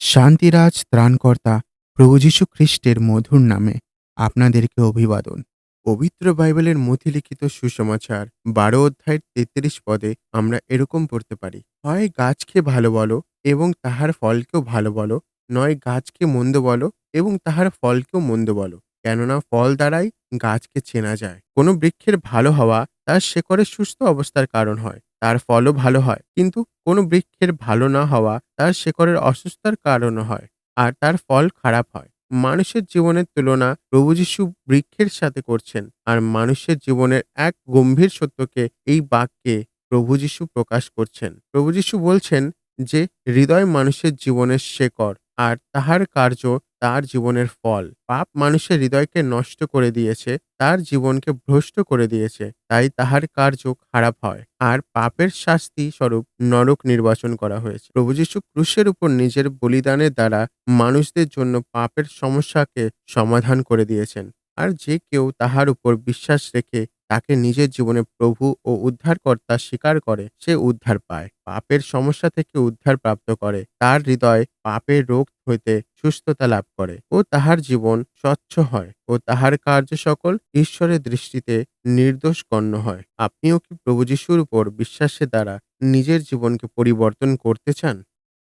শান্তিরাজ ত্রাণকর্তা প্রভু যীশু খ্রিস্টের মধুর নামে আপনাদেরকে অভিবাদন। পবিত্র বাইবেলের মধ্যে লিখিত সুসমাচার বারো অধ্যায়ের তেত্রিশ পদে আমরা এরকম পড়তে পারি, হয় গাছকে ভালো বলো এবং তাহার ফলকেও ভালো বলো, নয় গাছকে মন্দ বলো এবং তাহার ফলকেও মন্দ বলো, কেননা ফল দ্বারাই গাছকে চেনা যায়। কোনো বৃক্ষের ভালো হওয়া তার শেকড়ের সুস্থ অবস্থার কারণ হয়, তার ফলও ভালো হয়। কিন্তু কোনো বৃক্ষের ভালো না হওয়া তার শেকড়ের অসুস্থতার কারণ হয় আর তার ফল খারাপ হয়। মানুষের জীবনের তুলনা প্রভু যীশু বৃক্ষের সাথে করছেন আর মানুষের জীবনের এক গম্ভীর সত্যকে এই বাক্যে প্রভু যীশু প্রকাশ করছেন। প্রভু যীশু বলছেন যে, হৃদয় মানুষের জীবনের শেকড় আর তাহার কার্য তার জীবনের ফল। পাপ মানুষের হৃদয়কে নষ্ট করে দিয়েছে, তার জীবনকে ভ্রষ্ট করে দিয়েছে, তাই তাহার কার্য খারাপ হয়। আর পাপের শাস্তি স্বরূপ নরক নির্বাচন করা হয়েছে। প্রভু যীশু ক্রুশের উপর নিজের বলিদানের দ্বারা মানুষদের জন্য পাপের সমস্যাকে সমাধান করে দিয়েছেন। আর যে কেউ তাহার উপর বিশ্বাস রেখে তাকে নিজের জীবনে প্রভু ও উদ্ধারকর্তা স্বীকার করে, সে উদ্ধার পায়। পাপের সমস্যা থেকে উদ্ধার প্রাপ্ত করে। তার হৃদয় পাপের রোগ হইতে সুস্থতা লাভ করে ও তাহার জীবন স্বচ্ছ হয় ও তাহার কার্য সকল ঈশ্বরের দৃষ্টিতে নির্দোষ গণ্য হয়। আপনিও কি প্রভু যিশুর উপর বিশ্বাসের দ্বারা নিজের জীবনকে পরিবর্তন করতে চান?